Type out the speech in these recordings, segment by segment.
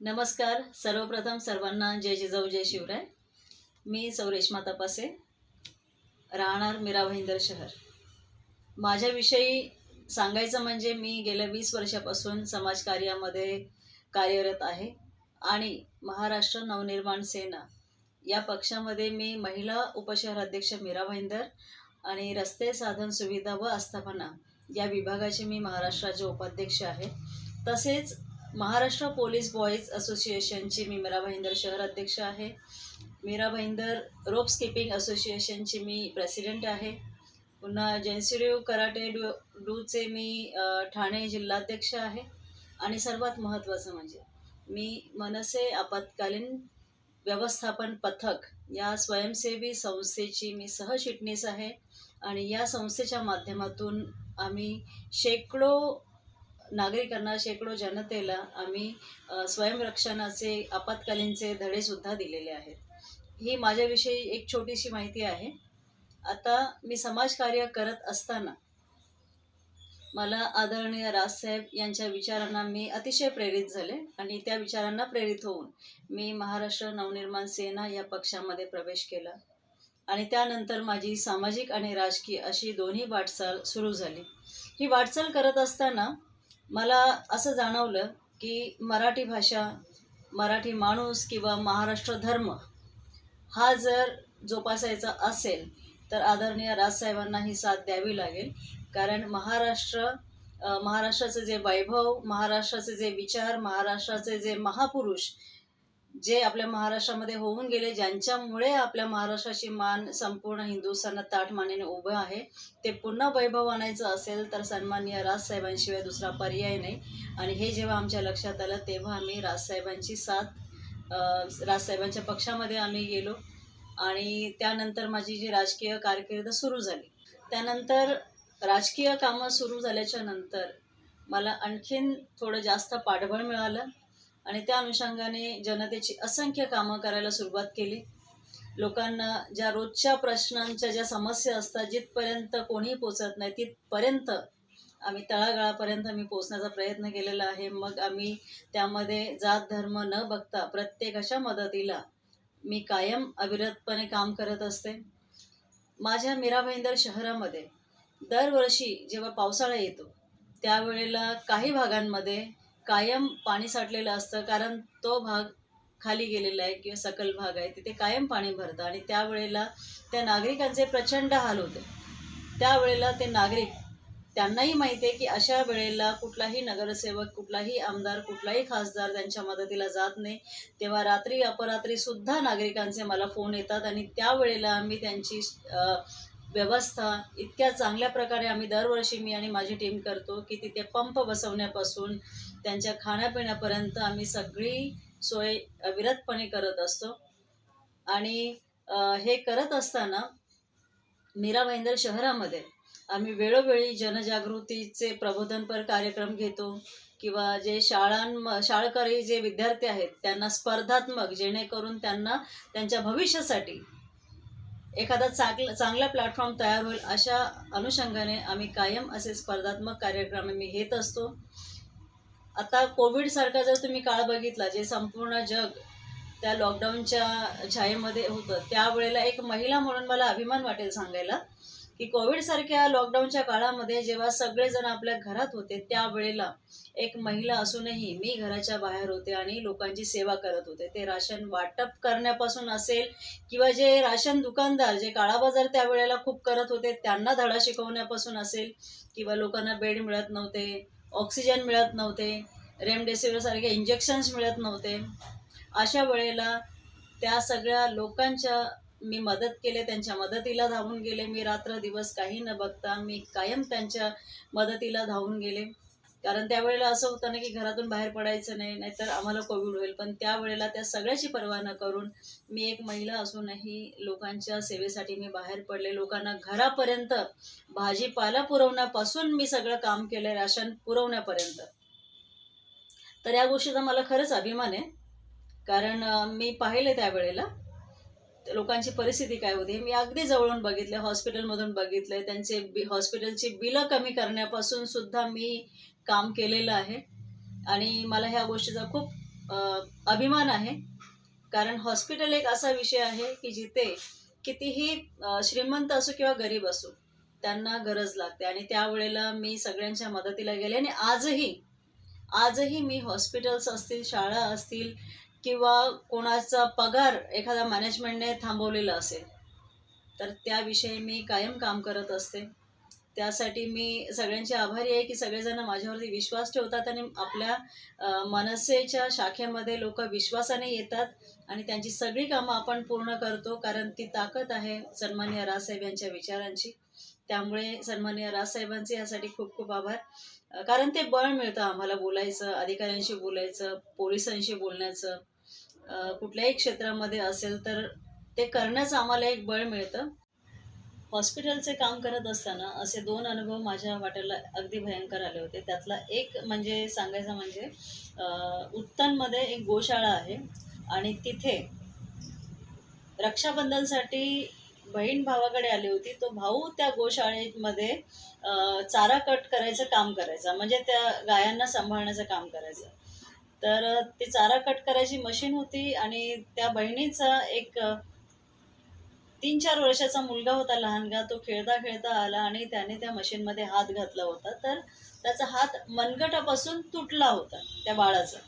नमस्कार सर्वप्रथम सर्वांना जय जिजाऊ जय शिवराय. मी सौ रेश्मा तपासे राहणार मीरा भाईंदर शहर. माझ्याविषयी सांगायचं म्हणजे मी गेल्या वीस वर्षापासून समाजकार्यामध्ये कार्यरत आहे आणि महाराष्ट्र नवनिर्माण सेना या पक्षामध्ये मी महिला उपशहराध्यक्ष मीरा भाईंदर आणि रस्ते साधन सुविधा व आस्थापना या विभागाचे मी महाराष्ट्राचे उपाध्यक्ष आहे. तसेच महाराष्ट्र पोलीस बॉईज असोसिएशनची मी मीरा भाईंदर शहर अध्यक्ष आहे. मीरा भाईंदर रोप स्किपिंग असोसिएशनची मी प्रेसिडेंट आहे. पुन्हा जैनसिरिव कराटे डू डूचे मी ठाणे जिल्हाध्यक्ष आहे. आणि सर्वात महत्त्वाचं म्हणजे मी मनसे आपत्कालीन व्यवस्थापन पथक या स्वयंसेवी संस्थेची मी सहचिटणीस आहे. आणि या संस्थेच्या माध्यमातून आम्ही शेकडो नागरिकांना शेकडो जनतेला आम्ही स्वयंरक्षणाचे आपत्कालीनचे धडेसुद्धा दिलेले आहेत. ही माझ्याविषयी एक छोटीशी माहिती आहे. आता मी समाजकार्य करत असताना मला आदरणीय राजसाहेब यांच्या विचारांना मी अतिशय प्रेरित झाले आणि त्या विचारांना प्रेरित होऊन मी महाराष्ट्र नवनिर्माण सेना या पक्षामध्ये प्रवेश केला आणि त्यानंतर माझी सामाजिक आणि राजकीय अशी दोन्ही वाटचाल सुरू झाली. ही वाटचाल करत असताना मला असं जाणवलं की मराठी भाषा मराठी माणूस किंवा महाराष्ट्र धर्म हा जर जोपासायचा असेल तर आदरणीय राजसाहेबांना ही साथ द्यावी लागेल. कारण महाराष्ट्र महाराष्ट्राचं महाराष्ट्राचे जे वैभव महाराष्ट्राचे जे विचार महाराष्ट्राचे जे महापुरुष जे आपल्या महाराष्ट्रामध्ये होऊन गेले ज्यांच्यामुळे आपल्या महाराष्ट्राची मान संपूर्ण हिंदुस्थानात ताठ मानेने उभं आहे ते पुन्हा वैभव आणायचं असेल तर सन्माननीय राजसाहेबांशिवाय दुसरा पर्याय नाही. आणि हे जेव्हा आमच्या लक्षात आलं तेव्हा आम्ही राजसाहेबांची साथ राजसाहेबांच्या पक्षामध्ये आम्ही गेलो. आणि त्यानंतर माझी जी राजकीय कारकीर्द सुरू झाली. त्यानंतर राजकीय कामं सुरू झाल्याच्यानंतर मला आणखीन थोडं जास्त पाठबळ मिळालं. आणि त्या अनुषंगाने जनतेची असंख्य कामं करायला सुरुवात केली. लोकांना ज्या रोजच्या प्रश्नांच्या ज्या समस्या असतात जिथपर्यंत कोणीही पोचत नाही तिथपर्यंत आम्ही तळागाळापर्यंत मी पोचण्याचा प्रयत्न केलेला आहे. मग आम्ही त्यामध्ये जात धर्म न बघता प्रत्येकाच्या मदतीला मी कायम अविरतपणे काम करत असते. माझ्या मीरा भाईंदर शहरामध्ये दरवर्षी जेव्हा पावसाळा येतो त्यावेळेला काही भागांमध्ये कायम पाणी साठलेलं असतं कारण तो भाग खाली गेलेला आहे किंवा सकल भाग आहे तिथे कायम पाणी भरतं आणि त्यावेळेला त्या नागरिकांचे प्रचंड हाल होते. त्यावेळेला ते नागरिक त्यांनाही माहिती आहे की अशा वेळेला कुठलाही नगरसेवक कुठलाही आमदार कुठलाही खासदार त्यांच्या मदतीला जात नाही. तेव्हा रात्री अपरात्री सुद्धा नागरिकांचे मला फोन येतात आणि त्यावेळेला आम्ही त्यांची व्यवस्था इतक्या चांगल्या प्रकारे आम्ही दरवर्षी मी आणि माझी टीम करतो की तिथे पंप बसवण्यापासून त्यांच्या खाण्यापिण्यापर्यंत आम्ही सगळी सोय अविरतपणे करत असतो. आणि हे करत असताना मीरा भाईंदर शहरामध्ये आम्ही वेळोवेळी जनजागृतीचे प्रबोधनपर कार्यक्रम घेतो किंवा जे शाळां शाळकरी जे विद्यार्थी आहेत त्यांना स्पर्धात्मक जेणेकरून त्यांना त्यांच्या भविष्यासाठी एखादा चांगला चांगला प्लॅटफॉर्म तयार होईल अशा अनुषंगाने आम्ही कायम असे स्पर्धात्मक कार्यक्रम आम्ही घेत असतो. आता कोविडसारखा जर तुम्ही काळ बघितला जे संपूर्ण जग त्या लॉकडाऊनच्या छायेमध्ये होतं त्यावेळेला एक महिला म्हणून मला अभिमान वाटेल सांगायला की कोविडसारख्या लॉकडाऊनच्या काळामध्ये जेव्हा सगळेजण आपल्या घरात होते त्यावेळेला एक महिला असूनही मी घराच्या बाहेर होते आणि लोकांची सेवा करत होते. ते राशन वाटप करण्यापासून असेल किंवा जे राशन दुकानदार जे काळाबाजार त्यावेळेला खूप करत होते त्यांना धडा शिकवण्यापासून असेल किंवा लोकांना बेड मिळत नव्हते ऑक्सिजन मिळत नव्हते रेमडेसिवीरसारखे इंजेक्शन्स मिळत नव्हते. अशा वेळेला त्या सगळ्या लोकांच्या मी मदत केले त्यांच्या मदतीला धावून गेले. मी रात्र दिवस काही न बघता मी कायम त्यांच्या मदतीला धावून गेले. कारण त्यावेळेला असं होतं ना की घरातून बाहेर पडायचं नाही नाहीतर आम्हाला कोविड होईल. पण त्यावेळेला त्या सगळ्याची पर्वा न करून मी एक महिला असूनही लोकांच्या सेवेसाठी मी बाहेर पडले. लोकांना घरापर्यंत भाजीपाला पुरवण्यापासून मी सगळं काम केलं राशन पुरवण्यापर्यंत. तर या गोष्टीचा मला खरंच अभिमान आहे. कारण मी पाहिले त्यावेळेला लोकांची परिस्थिती काय होती. मी अगदी जवळून बघितले हॉस्पिटलमधून बघितले त्यांचे बि हॉस्पिटलची बिलं कमी करण्यापासून सुद्धा मी काम केलेलं आहे. आणि मला ह्या गोष्टीचा खूप अभिमान आहे. कारण हॉस्पिटल एक असा विषय आहे की जिथे कितीही श्रीमंत असो किंवा गरीब असो त्यांना गरज लागते. आणि त्यावेळेला मी सगळ्यांच्या मदतीला गेले आणि आजही आजही मी हॉस्पिटल्स असतील शाळा असतील किंवा कोणाचा पगार एखाद्या मॅनेजमेंटने थांबवलेला असेल तर त्याविषयी मी कायम काम करत असते. त्यासाठी मी सगळ्यांचे आभारी आहे की सगळेजण माझ्यावरती विश्वास ठेवतात आणि आपल्या मनसेच्या शाखेमध्ये लोक विश्वासाने येतात आणि त्यांची सगळी कामं आपण पूर्ण करतो कारण ती ताकद आहे सन्मान्य राजसाहेब यांच्या विचारांची. त्यामुळे सन्मान्य राजसाहेबांचे यासाठी खूप खूप आभार. कारण ते बळ मिळतं आम्हाला बोलायचं अधिकाऱ्यांशी बोलायचं पोलिसांशी बोलण्याचं. कुठल्याही क्षेत्रामध्ये असेल तर ते करण्याचं आम्हाला एक बळ मिळतं. हॉस्पिटलचे काम करत असताना असे दोन अनुभव माझ्या वाट्याला अगदी भयंकर आले होते. त्यातला एक म्हणजे सांगायचं म्हणजे उत्तनमध्ये एक गोशाळा आहे आणि तिथे रक्षाबंधनसाठी बहीण भावाकडे आली होती. तो भाऊ त्या गोशाळेमध्ये चारा कट करायचं काम करायचा. म्हणजे त्या गायांना सांभाळण्याचं काम करायचं. तर ती चारा कट करायची मशीन होती आणि त्या बहिणीचा एक तीन चार वर्षाचा मुलगा होता लहानगा तो खेळता खेळता आला आणि त्याने त्या मशीनमध्ये हात घातला होता. तर त्याचा हात मनगटापासून तुटला होता त्या बाळाचा.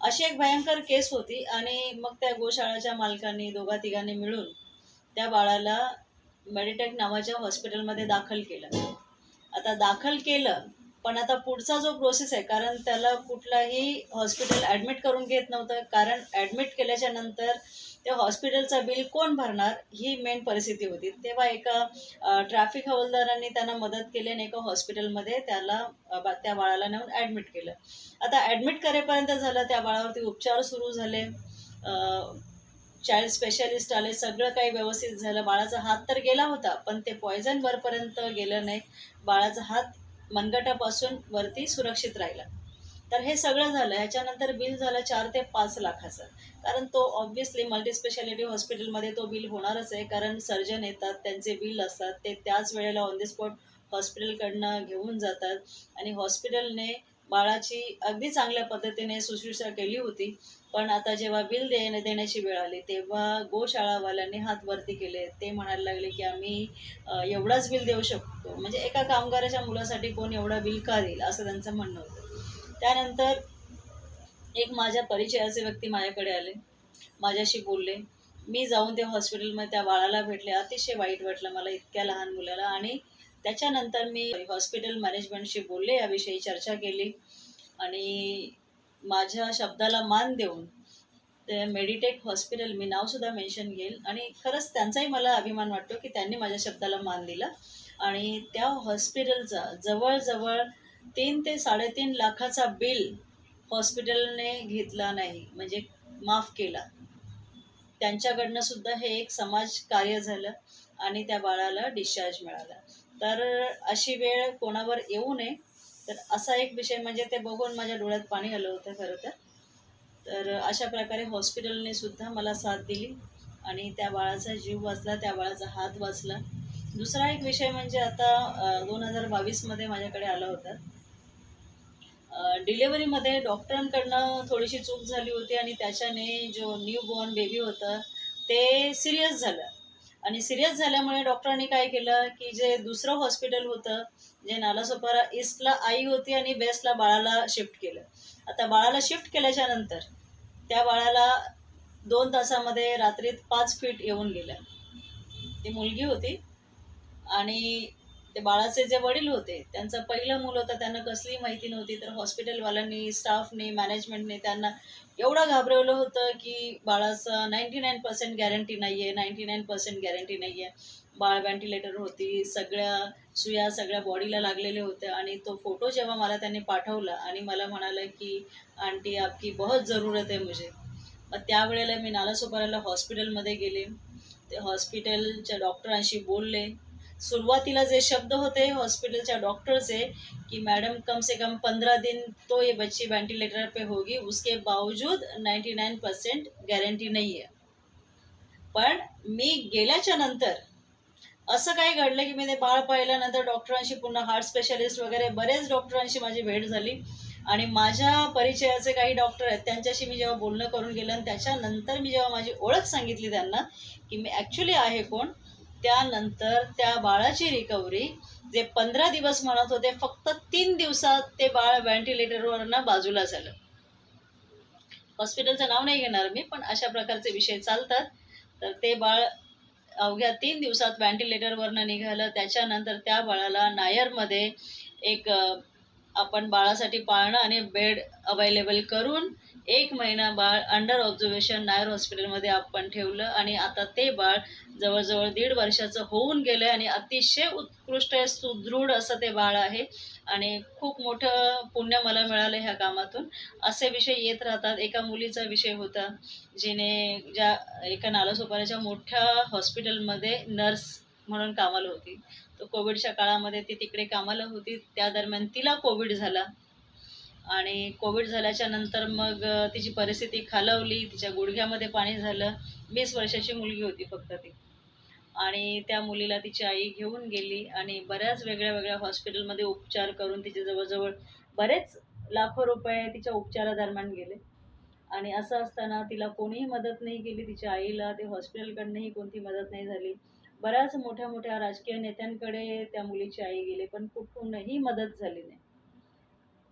अशी एक भयंकर केस होती आणि मग त्या गोशाळाच्या मालकांनी दोघा तिघांनी मिळून त्या बाळाला मेडिटेक नावाच्या हॉस्पिटलमध्ये दाखल केलं. आता दाखल केलं पण आता पुढचा जो प्रोसेस आहे कारण त्याला कुठलाही हॉस्पिटल ॲडमिट करून घेत नव्हतं. कारण ॲडमिट केल्याच्यानंतर त्या हॉस्पिटलचा बिल कोण भरणार ही मेन परिस्थिती होती. तेव्हा एका ट्रॅफिक हवालदारांनी त्यांना मदत केली आणि एका हॉस्पिटलमध्ये त्याला बा- त्या बाळाला नेऊन ॲडमिट केलं. आता ॲडमिट करेपर्यंत झालं त्या बाळावरती उपचार सुरू झाले. चाइल्ड स्पेशालिस्ट आले सगळं काही व्यवस्थित झालं. बाळाचा हात तर गेला होता पण ते पॉयझन वरपर्यंत गेलं नाही. बाळाचा हात मनगटापासून वरती सुरक्षित राहिला. तर हे सगळं झालं ह्याच्यानंतर बिल झालं चार ते पाच लाखाचं. कारण तो ऑब्व्हियसली मल्टीस्पेशालिटी हॉस्पिटलमध्ये तो बिल होणारच आहे. कारण सर्जन येतात त्यांचे बिल असतात. ते त्याच वेळेला ऑन द स्पॉट हॉस्पिटलकडनं घेऊन जातात. आणि हॉस्पिटलने बाळाची अगदी चांगल्या पद्धतीने शुश्रूषा केली होती. पण आता जेव्हा बिल देण्या देण्याची वेळ आली तेव्हा गोशाळावाल्यांनी हात वरती केले. ते म्हणायला लागले की आम्ही एवढाच बिल देऊ शकतो. म्हणजे एका कामगाराच्या मुलासाठी कोण एवढा बिल का देईल? असं त्यांचं म्हणणं होतं. त्यानंतर एक माझ्या परिचयाचे व्यक्ती माझ्याकडे आले. माझ्याशी बोलले. मी जाऊन त्या हॉस्पिटलमध्ये त्या बाळाला भेटले. अतिशय वाईट वाटलं मला इतक्या लहान मुलाला. आणि त्याच्यानंतर मी हॉस्पिटल मॅनेजमेंटशी बोलले याविषयी चर्चा केली. आणि माझ्या शब्दाला मान देऊन ते मेडिटेक हॉस्पिटल मी नावसुद्धा मेन्शन घेईल आणि खरंच त्यांचाही मला अभिमान वाटतो की त्यांनी माझ्या शब्दाला मान दिला. आणि त्या हॉस्पिटलचा जवळजवळ तीन ते साडेतीन लाखाचा बिल हॉस्पिटलने घेतला नाही म्हणजे माफ केला. त्यांच्याकडनं सुद्धा हे एक समाज कार्य झालं आणि त्या बाळाला डिस्चार्ज मिळाला. तर अशी वेळ कोणावर येऊ नये. तर असा एक विषय म्हणजे ते बघून माझ्या डोळ्यात पाणी आलं होतं खरं तर. तर अशा प्रकारे हॉस्पिटलने सुद्धा मला साथ दिली आणि त्या बाळाचा जीव वाचला त्या बाळाचा हात वाचला. दुसरा एक विषय म्हणजे आता दोन हजार बावीसमध्ये माझ्याकडे आला होता. डिलेवरीमध्ये डॉक्टरांकडनं थोडीशी चूक झाली होती आणि त्याच्याने जो न्यू बॉर्न बेबी होतं ते सिरियस झालं. आणि सिरियस झाल्यामुळे डॉक्टरांनी काय केलं की जे दुसरं हॉस्पिटल होतं जे नालासोपारा ईस्टला आई होती आणि बेस्टला बाळाला शिफ्ट केलं. आता बाळाला शिफ्ट केल्याच्यानंतर त्या बाळाला दोन तासामध्ये रात्रीत पाच फीट येऊन गेलं. ती मुलगी होती आणि ते बाळाचे जे वडील होते त्यांचं पहिलं मूल होतं त्यांना कसलीही माहिती नव्हती तर हॉस्पिटलवाल्यांनी स्टाफने मॅनेजमेंटने त्यांना एवढं घाबरवलं होतं की बाळाचं नाईंटी नाईन पर्सेंट गॅरंटी नाही आहे नाईंटी नाईन पर्सेंट गॅरंटी नाही आहे बाळ व्हेंटिलेटर होती सगळ्या सुया सगळ्या बॉडीला लागलेले होते आणि तो फोटो जेव्हा मला त्यांनी पाठवला आणि मला म्हणाला की आंटी आपकी बहुत ज़रूरत आहे मुझे. मग त्यावेळेला मी नालासोपाराला हॉस्पिटलमध्ये गेले. ते हॉस्पिटलच्या डॉक्टरांशी बोलले. सुरुवातीला जे शब्द होते हॉस्पिटलच्या डॉक्टरचे कि मैडम कम से कम पंद्रह दिन तो ये बच्ची वेंटिलेटर पे होगी उसके बावजूद नाईन्टी नाईन पर्सेंट गॅरंटी नाही आहे पण मी गेल्याच्यानंतर असं काही घडलं की मी ते बाळ पाहिल्यानंतर डॉक्टरांशी पुन्हा हार्ट स्पेशालिस्ट वगैरे बरेच डॉक्टरांशी माझी भेट झाली. आणि माझ्या परिचयाचे काही डॉक्टर आहेत त्यांच्याशी मी जेव्हा बोलणं करून गेलं आणि त्याच्यानंतर मी जेव्हा माझी ओळख सांगितली त्यांना की मी ॲक्च्युली आहे कोण त्यानंतर त्या बाळाची रिकव्हरी जे पंधरा दिवस म्हणत होते फक्त तीन दिवसात ते बाळ व्हेंटिलेटरवरनं बाजूला झालं. हॉस्पिटलचं नाव नाही घेणार मी पण अशा प्रकारचे विषय चालतात. तर ते बाळ अवघ्या तीन दिवसात व्हेंटिलेटरवरनं निघालं. त्याच्यानंतर त्या बाळाला नायरमध्ये एक आपण बाळासाठी पाळणं आणि बेड अवेलेबल करून एक महिना बाळ अंडर ऑब्झर्वेशन नायर हॉस्पिटलमध्ये आपण ठेवलं आणि आता ते बाळ जवळजवळ दीड वर्षाचं होऊन गेलं आहे आणि अतिशय उत्कृष्ट सुदृढ असं ते बाळ आहे. आणि खूप मोठं पुण्य मला मिळालं ह्या कामातून. असे विषय येत राहतात. एका मुलीचा विषय होता जिने ज्या एका नालासोपाऱ्याच्या मोठ्या हॉस्पिटलमध्ये नर्स म्हणून कामाला होती. तर कोविडच्या काळामध्ये ती तिकडे कामाला होती. त्या दरम्यान तिला कोविड झाला. आणि कोविड झाल्याच्यानंतर मग तिची परिस्थिती खालावली तिच्या गुडघ्यामध्ये पाणी झालं. वीस वर्षाची मुलगी होती फक्त ती. आणि त्या मुलीला तिची आई घेऊन गेली आणि बऱ्याच वेगळ्या वेगळ्या हॉस्पिटलमध्ये उपचार करून तिचे जवळजवळ बरेच लाखो रुपये तिच्या उपचारादरम्यान गेले. आणि असं असताना तिला कोणीही मदत नाही केली. तिच्या आईला ते हॉस्पिटलकडनंही कोणती मदत नाही झाली. बऱ्याच मोठ्या मोठ्या राजकीय नेत्यांकडे त्या मुलीची आई गेली पण कुठूनही मदत झाली नाही.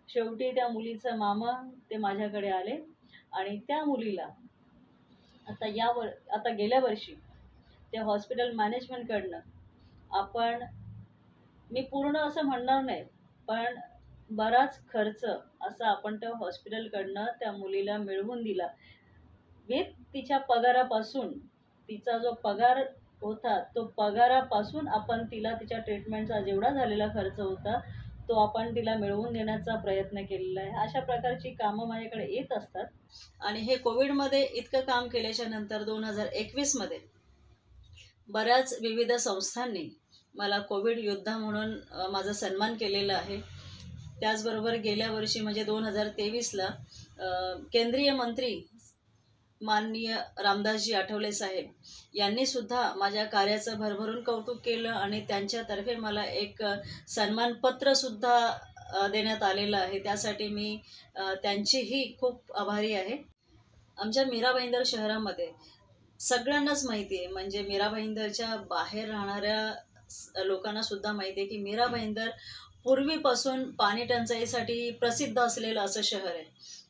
शेवटी त्या मुलीचा मामा ते माझ्याकडे आले आणि त्या मुलीला आता या वर आता गेल्या वर्षी त्या हॉस्पिटल मॅनेजमेंटकडनं आपण मी पूर्ण असं म्हणणार नाही पण बराच खर्च असा आपण त्या हॉस्पिटलकडनं त्या मुलीला मिळवून दिला. विथ तिच्या पगारापासून तिचा जो पगार होता तो पगारापासून आपण तिला तिच्या ट्रीटमेंटचा जेवढा झालेला खर्च होता तो आपण तिला मिळवून देण्याचा प्रयत्न केलेला आहे. अशा प्रकारची कामं माझ्याकडे येत असतात. आणि हे कोविडमध्ये इतकं काम केल्याच्यानंतर दोन हजार एकवीसमध्ये बऱ्याच विविध संस्थांनी मला कोविड योद्धा म्हणून माझा सन्मान केलेला आहे. त्याचबरोबर गेल्या वर्षी म्हणजे दोन हजार तेवीसला केंद्रीय मंत्री माननीय रामदासजी आठवले साहेब यांनी सुद्धा माझ्या कार्याचं भरभरून कौतुक केलं आणि त्यांच्यातर्फे मला एक सन्मानपत्र सन्मानपत्रसुद्धा देण्यात आलेलं आहे. त्यासाठी मी त्यांचीही खूप आभारी आहे. आमच्या मीरा भाईंदर शहरामध्ये सगळ्यांनाच माहिती आहे. म्हणजे मीरा भाईंदरच्या बाहेर राहणाऱ्या लोकांना सुद्धा माहिती आहे की मीरा भाईंदर पूर्वीपासून पाणी टंचाईसाठी प्रसिद्ध असलेलं असं शहर आहे.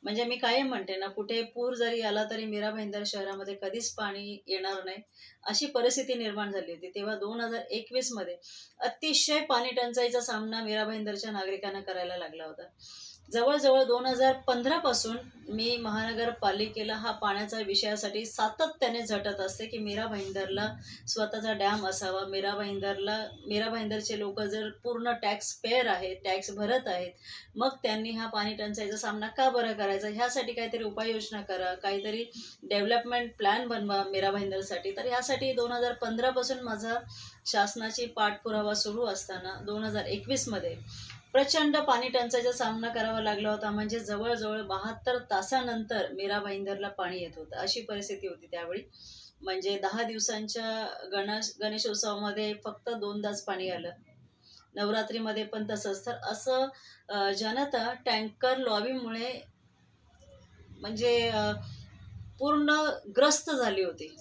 म्हणजे मी कायम म्हणते ना कुठे पूर जरी आला तरी मीरा भाईंदर शहरामध्ये कधीच पाणी येणार नाही. अशी परिस्थिती निर्माण झाली होती. तेव्हा दोन हजार एकवीसमध्ये अतिशय पाणी टंचाईचा सामना मीरा भाईंदरच्या नागरिकांना करायला लागला होता. जवळजवळ दोन हजार पंधरापासून मी महानगरपालिकेला हा पाण्याच्या विषयासाठी सातत्याने झटत असते की मीरा भाईंदरला स्वतःचा डॅम असावा. मीरा भाईंदरला मीरा भाईंदरचे लोक जर पूर्ण टॅक्स पेअर आहेत टॅक्स भरत आहेत मग त्यांनी हा पाणी टंचाईचा सामना का बरं करायचा? ह्यासाठी काहीतरी उपाययोजना करा काहीतरी डेव्हलपमेंट प्लॅन बनवा मीरा भाईंदरसाठी. तर ह्यासाठी दोन हजार पंधरापासून माझा शासनाची पाठपुरावा सुरू असताना दोन हजार एकवीसमध्ये प्रचंड पाणी टंचाईचा सामना करावा लागला होता. म्हणजे जवळजवळ बहात्तर तासानंतर मीरा भाईंदरला पाणी येत होतं. अशी परिस्थिती होती त्यावेळी. म्हणजे दहा दिवसांच्या गणेश गणेशोत्सवामध्ये फक्त दोनदाच पाणी आलं. नवरात्रीमध्ये पण तसंच. तर असं जनता टँकर लॉबीमुळे म्हणजे पूर्ण ग्रस्त झाली होती.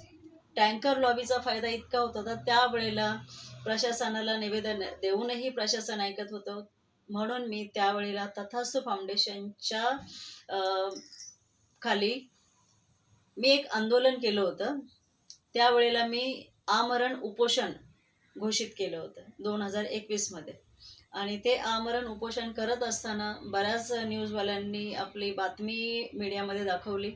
टँकर लॉबीचा फायदा इतका होता. तर त्यावेळेला प्रशासनाला निवेदन देऊनही प्रशासन ऐकत होतं. म्हणून मी त्यावेळेला तथास्तु फाउंडेशनच्या खाली मी एक आंदोलन केलं होतं. त्यावेळेला मी आमरण उपोषण घोषित केलं होतं दोन हजार एकवीसमध्ये आणि ते आमरण उपोषण करत असताना बऱ्याच न्यूजवाल्यांनी आपली बातमी मीडियामध्ये दाखवली.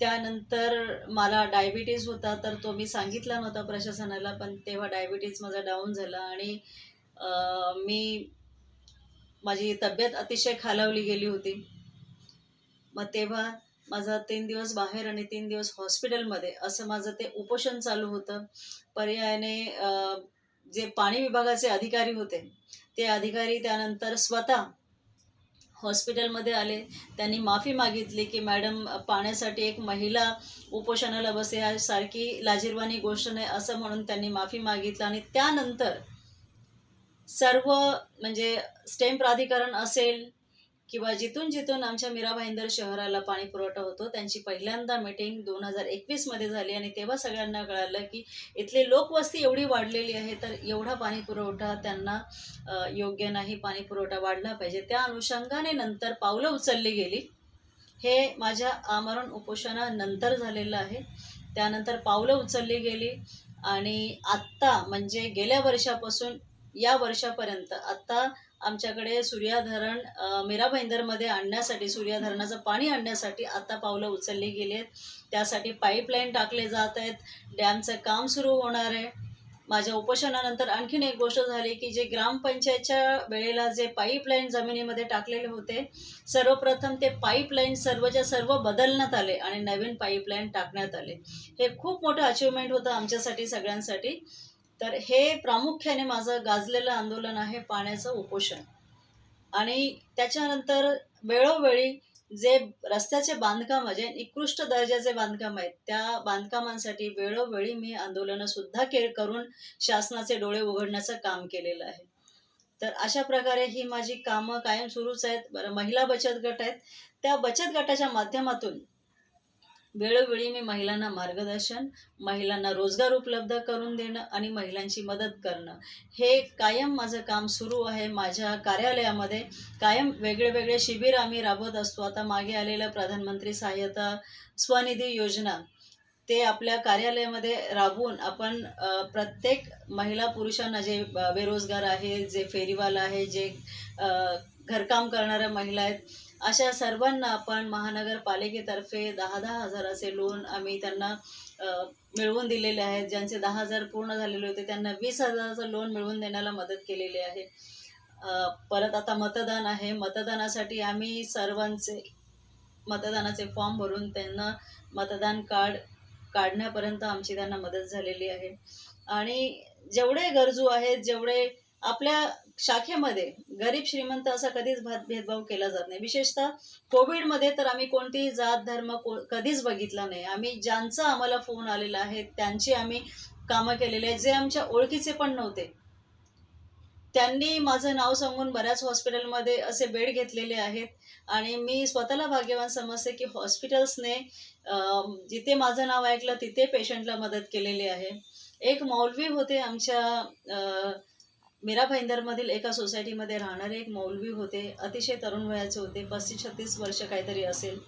त्यानंतर मला डायबिटीज होता तर तो मी सांगितला नव्हता प्रशासनाला पण तेव्हा डायबिटीज माझा डाऊन झाला आणि मी माझी तब्येत अतिशय खालावली गेली होती. मग तेव्हा माझा तीन दिवस बाहेर आणि तीन दिवस हॉस्पिटलमध्ये असं माझं ते उपोषण चालू होतं. पर्यायाने जे पाणी विभागाचे अधिकारी होते ते अधिकारी त्यानंतर स्वतः हॉस्पिटलमध्ये आले. त्यांनी माफी मागितली की मॅडम पाण्यासाठी एक महिला उपोषणाला बसे या सारखी लाजीरवाणी गोष्ट नाही असं म्हणून त्यांनी माफी मागितलं आणि त्यानंतर सर्व म्हणजे स्टेम प्राधिकरण असेल किंवा जिथून जिथून आमच्या मीरा भाईंदर शहराला पाणी पुरवठा होतो त्यांची पहिल्यांदा मीटिंग दोन हजार एकवीसमध्ये झाली आणि तेव्हा सगळ्यांना कळालं की इथली लोकवस्ती एवढी वाढलेली आहे तर एवढा पाणी पुरवठा त्यांना योग्य नाही. पाणी पुरवठा वाढला पाहिजे. त्या अनुषंगाने नंतर पावलं उचलली गेली. हे माझ्या आमरण उपोषणानंतर झालेलं आहे. त्यानंतर पावलं उचलली गेली आणि आत्ता म्हणजे गेल्या वर्षापासून या वर्षापर्यंत आत्ता आमच्याकडे सूर्या धरण मीरा भाईंदरमध्ये आणण्यासाठी सूर्या धरणाचं पाणी आणण्यासाठी आत्ता पावलं उचलली गेली आहेत त्यासाठी पाईपलाईन टाकले जात आहेत. डॅमचं काम सुरू होणार आहे. माझ्या उपोषणानंतर आणखीन एक गोष्ट झाली की जे ग्रामपंचायतच्या वेळेला जे पाईपलाईन जमिनीमध्ये टाकलेले होते सर्वप्रथम ते पाईपलाईन सर्वच्या सर्व बदलण्यात आले आणि नवीन पाईपलाईन टाकण्यात आले. हे खूप मोठं अचिव्हमेंट होतं आमच्यासाठी सगळ्यांसाठी. तर हे प्रामुख्याने माझं गाजलेलं आंदोलन आहे पाण्याचं उपोषण. आणि त्याच्यानंतर वेळोवेळी जे रस्त्याचे बांधकाम जे निकृष्ट दर्जाचे बांधकाम आहेत त्या बांधकामांसाठी वेळोवेळी मी आंदोलनं सुद्धा के करून शासनाचे डोळे उघडण्याचं काम केलेलं आहे. तर अशा प्रकारे ही माझी कामं कायम सुरूच आहेत. बरं महिला बचत गट आहेत. त्या बचत गटाच्या माध्यमातून वेळोवेळी मी महिलांना मार्गदर्शन महिलांना रोजगार उपलब्ध करून देणं आणि महिलांची मदत करणं. हे कायम माझं काम सुरू आहे. माझ्या कार्यालयामध्ये कायम वेगळे वेगळे शिबिर आम्ही राबवत असतो. आता मागे आलेलं प्रधानमंत्री सहाय्यता स्वनिधी योजना ते आपल्या कार्यालयामध्ये राबवून आपण प्रत्येक महिला पुरुषांना जे ब- बेरोजगार आहे जे फेरीवाला आहे जे घरकाम करणाऱ्या महिला आहेत. अशा सर्वांना आपण महानगरपालिकेतर्फे दहा दहा हजार असे लोन आम्ही त्यांना मिळवून दिलेले आहेत. ज्यांचे दहा हजार पूर्ण झालेले होते त्यांना वीस हजाराचं लोन मिळवून देण्याला मदत केलेली आहे. परत आता मतदान आहे. मतदानासाठी आम्ही सर्वांचे मतदानाचे फॉर्म भरून त्यांना मतदान कार्ड काढण्यापर्यंत आमची त्यांना मदत झालेली आहे. आणि जेवढे गरजू आहेत जेवढे आपल्या शाखेमध्ये गरीब श्रीमंत असा कधीच भेदभाव केला जात नाही. विशेषतः कोविडमध्ये तर आम्ही कोणतीही जात धर्म को कधीच बघितला नाही. आम्ही ज्यांचा आम्हाला फोन आलेला आहे त्यांची आम्ही कामं केलेली आहे जे आमच्या ओळखीचे पण नव्हते. त्यांनी माझं नाव सांगून बऱ्याच हॉस्पिटलमध्ये असे बेड घेतलेले आहेत आणि मी स्वतःला भाग्यवान समजते की हॉस्पिटल्सने जिथे माझं नाव ऐकलं तिथे पेशंटला मदत केलेली आहे. एक मौलवी होते आमच्या मीरा भाईंदरमधील एका सोसायटीमध्ये राहणारे एक मौलवी होते अतिशय तरुण वयाचे होते पस्तीस छत्तीस वर्ष काहीतरी असेल.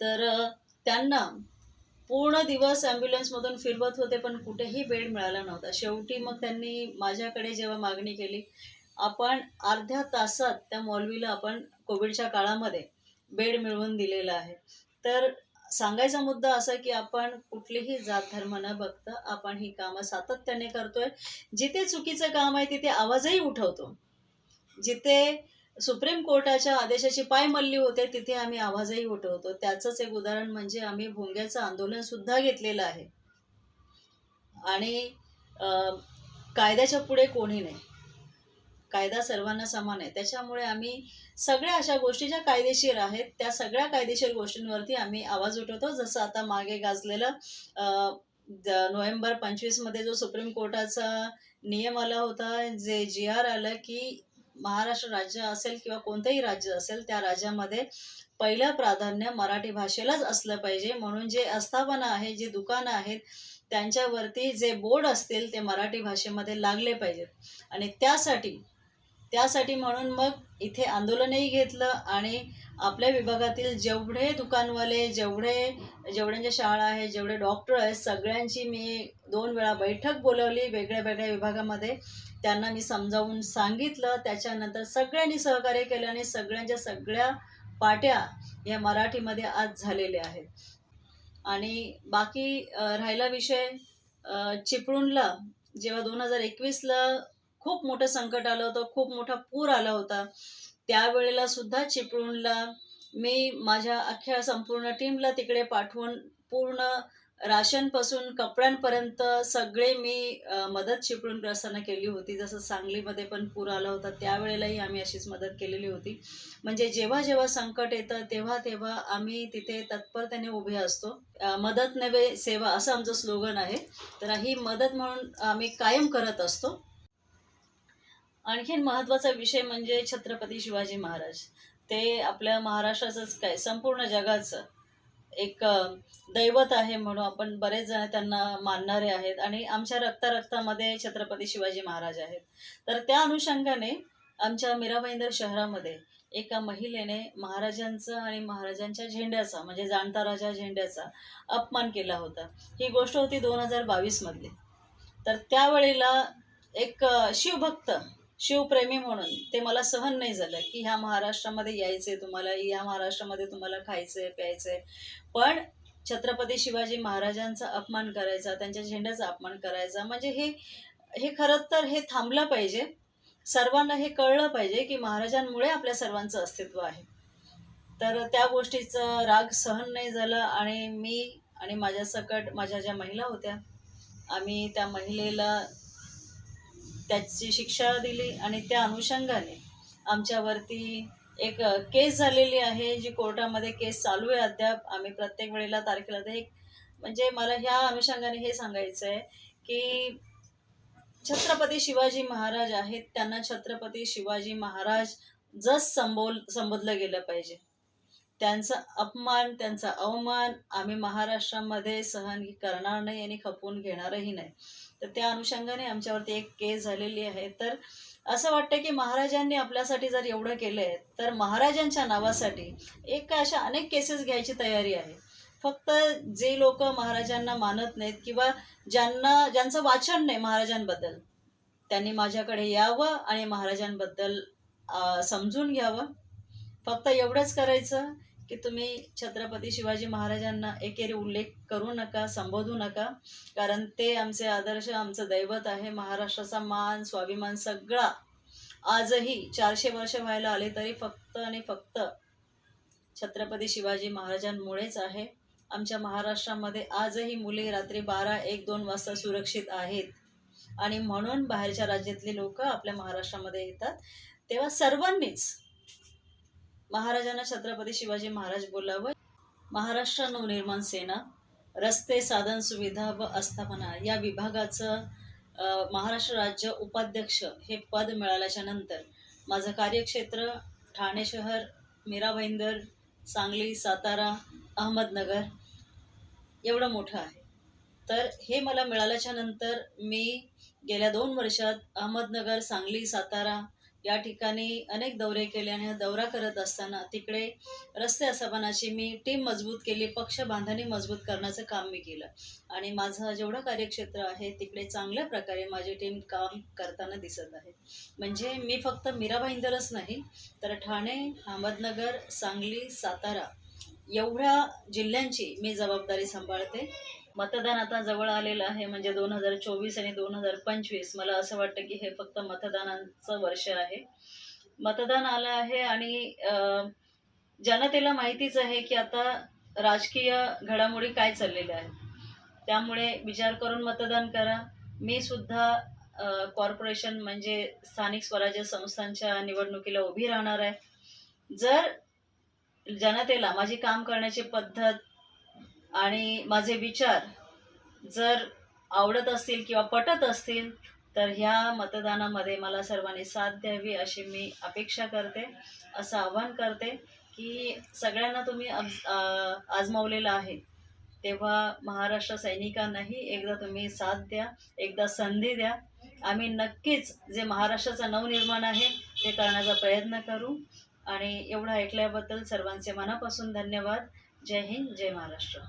तर त्यांना पूर्ण दिवस ॲम्ब्युलन्समधून फिरवत होते पण कुठेही बेड मिळाला नव्हता. शेवटी मग त्यांनी माझ्याकडे जेव्हा मागणी केली आपण अर्ध्या तासात त्या मौलवीला आपण कोविडच्या काळामध्ये बेड मिळवून दिलेला आहे. तर सांगायचा मुद्दा असा की आपण कुठलीही जात धर्म न बघता आपण ही कामं सातत्याने करतोय. जिथे चुकीचं काम आहे तिथे आवाजही उठवतो. जिथे सुप्रीम कोर्टाच्या आदेशाची पायमल्ली होते तिथे आम्ही आवाजही उठवतो. त्याचंच एक उदाहरण म्हणजे आम्ही भोंग्याचं आंदोलन सुद्धा घेतलेलं आहे. आणि कायद्याच्या पुढे कोणी नाही. कायदा सर्वांना समान आहे. त्याच्यामुळे आम्ही सगळ्या अशा गोष्टी ज्या कायदेशीर आहेत त्या सगळ्या कायदेशीर गोष्टींवरती आम्ही आवाज उठवतो. जसं आता मागे गाजलेलं ज- नोव्हेंबर पंचवीसमध्ये जो सुप्रीम कोर्टाचा नियम आला होता जे जी आर आलं की महाराष्ट्र राज्य असेल किंवा कोणतंही राज्य असेल त्या राज्यामध्ये पहिलं प्राधान्य मराठी भाषेलाच असलं पाहिजे. म्हणून जे आस्थापना आहे जे दुकानं आहेत त्यांच्यावरती जे बोर्ड असतील ते मराठी भाषेमध्ये लागले पाहिजेत. आणि त्यासाठी त्यासाठी म्हणून मग इथे आंदोलनही घेतलं आणि आपल्या विभागातील जेवढे दुकानवाले जेवढे जेवढ्यांच्या शाळा आहे जेवढे डॉक्टर आहेत सगळ्यांची मी दोन वेळा बैठक बोलवली वेगळ्या वेगळ्या विभागामध्ये. त्यांना मी समजावून सांगितलं. त्याच्यानंतर सगळ्यांनी सहकार्य केलं आणि सगळ्यांच्या सगळ्या पाट्या या मराठीमध्ये आज झालेल्या आहेत. आणि बाकी राहिला विषय चिपळूणला. जेव्हा दोन हजार एकवीसला खूप मोठं संकट आलं होतं खूप मोठा पूर आला होता. त्यावेळेला सुद्धा चिपळूणला मी माझ्या अख्ख्या संपूर्ण टीमला तिकडे पाठवून पूर्ण राशनपासून कपड्यांपर्यंत सगळे मी मदत मदत चिपळूणग्रस्तांना केली होती. जसं सांगलीमध्ये पण पूर आला होता त्यावेळेलाही आम्ही अशीच मदत केलेली होती. म्हणजे जेव्हा जेव्हा संकट येतं तेव्हा तेव्हा आम्ही तिथे तत्परतेने उभे असतो. मदत नव्हे सेवा असं आमचं स्लोगन आहे. तर ही मदत म्हणून आम्ही कायम करत असतो. आणखीन महत्त्वाचा विषय म्हणजे छत्रपती शिवाजी महाराज. ते आपल्या महाराष्ट्राचंच काय संपूर्ण जगाचं एक दैवत आहे म्हणून आपण बरेच जण त्यांना मानणारे आहेत आणि आमच्या रक्तारक्तामध्ये छत्रपती शिवाजी महाराज आहेत. तर त्या अनुषंगाने आमच्या मीराबाईंदर शहरामध्ये एका महिलेने महाराजांचं आणि महाराजांच्या झेंड्याचा म्हणजे जाणता राजा झेंड्याचा अपमान केला होता. ही गोष्ट होती दोन हजार बावीसमधली. तर त्यावेळेला एक शिवभक्त शिवप्रेमी म्हणून. ते मला सहन नाही झालं की ह्या महाराष्ट्रामध्ये यायचंय तुम्हाला ह्या महाराष्ट्रामध्ये तुम्हाला खायचंय प्यायचंय. पण छत्रपती शिवाजी महाराजांचा अपमान करायचा त्यांच्या झेंड्याचा अपमान करायचा म्हणजे हे हे खरं तर हे थांबलं पाहिजे. सर्वांना हे कळलं पाहिजे की महाराजांमुळे आपल्या सर्वांचं अस्तित्व आहे. तर त्या गोष्टीचा राग सहन नाही झाला आणि मी आणि माझ्या सकट माझ्या ज्या महिला होत्या आम्ही त्या महिलेला त्याची शिक्षा दिली आणि त्या अनुषंगाने आमच्यावरती एक केस झालेली आहे जी कोर्टामध्ये केस चालू आहे अद्याप. आम्ही प्रत्येक वेळेला तारखेला तर एक म्हणजे मला ह्या अनुषंगाने हे सांगायचं आहे की छत्रपती शिवाजी महाराज आहेत त्यांना छत्रपती शिवाजी महाराज जस संबोल संबोधलं गेलं पाहिजे. त्यांचा अपमान त्यांचा अवमान आम्ही महाराष्ट्रामध्ये सहन करणार नाही आणि खपवून घेणारही नाही. तर त्या अनुषंगाने आमच्यावरती एक केस झालेली आहे. तर असं वाटतं की महाराजांनी आपल्यासाठी जर एवढं केलं आहे तर महाराजांच्या नावासाठी एक काय अशा अनेक केसेस घ्यायची तयारी आहे. फक्त जे लोक महाराजांना मानत नाहीत किंवा ज्यांना ज्यांचं वाचन नाही महाराजांबद्दल त्यांनी माझ्याकडे यावं आणि महाराजांबद्दल समजून घ्यावं. फक्त एवढंच करायचं. की तुम्ही छत्रपती शिवाजी महाराजांना एकेरी उल्लेख करू नका संबोधू नका. कारण ते आमचे आदर्श आमचं दैवत आहे. महाराष्ट्राचा मान स्वाभिमान सगळा आजही चारशे वर्ष व्हायला आले तरी फक्त आणि फक्त छत्रपती शिवाजी महाराजांमुळेच आहे. आमच्या महाराष्ट्रामध्ये आजही मुले रात्री बारा एक दोन वाजता सुरक्षित आहेत. आणि म्हणून बाहेरच्या राज्यातले लोक आपल्या महाराष्ट्रामध्ये येतात. तेव्हा सर्वांनीच महाराजांना छत्रपती शिवाजी महाराज बोलावं. महाराष्ट्र नवनिर्माण सेना रस्ते साधन सुविधा व आस्थापना या विभागाचं महाराष्ट्र राज्य उपाध्यक्ष हे पद मिळाल्याच्या नंतर माझं कार्यक्षेत्र ठाणे शहर मीरा भाईंदर सांगली सातारा अहमदनगर एवढं मोठं आहे. तर हे मला मिळाल्याच्या नंतर मी गेल्या दोन वर्षात अहमदनगर सांगली सातारा या ठिकाणी अनेक दौरे केले आणि दौरा करत असताना तिकडे रस्ते आस्थापनाची मी टीम मजबूत केली पक्ष बांधणी मजबूत करण्याचं काम मी केलं. आणि माझं जेवढं कार्यक्षेत्र आहे तिकडे चांगल्या प्रकारे माझी टीम काम करताना दिसत आहे. म्हणजे मी फक्त मीरा भाईंदरच नाही तर ठाणे अहमदनगर सांगली सातारा एवढ्या जिल्ह्यांची मी जबाबदारी सांभाळते. मतदान आता जवळ आलेलं आहे म्हणजे दोन हजार चोवीस आणि दोन हजार पंचवीस. मला असं वाटतं की हे फक्त मतदानाचं वर्ष आहे. मतदान आलं आहे आणि जनतेला माहितीच आहे की आता राजकीय घडामोडी काय चाललेल्या आहेत. त्यामुळे विचार करून मतदान करा. मी सुद्धा कॉर्पोरेशन म्हणजे स्थानिक स्वराज्य संस्थांच्या निवडणुकीला उभी राहणार आहे. जर जनतेला माझी काम करण्याची पद्धत आणि माझे विचार जर आवडत असतील किंवा पटत असतील तर ह्या मतदानामध्ये मला सर्वांनी साथ द्यावी अशी मी अपेक्षा करते असं आवाहन करते की सगळ्यांना तुम्ही आजमावलेलं आहे. तेव्हा महाराष्ट्र सैनिकांनाही एकदा तुम्ही साथ द्या एकदा संधी द्या. आम्ही नक्कीच जे महाराष्ट्राचं नवनिर्माण आहे ते करण्याचा प्रयत्न करू. आणि एवढं ऐकल्याबद्दल सर्वांचे मनापासून धन्यवाद. जय हिंद जय महाराष्ट्र.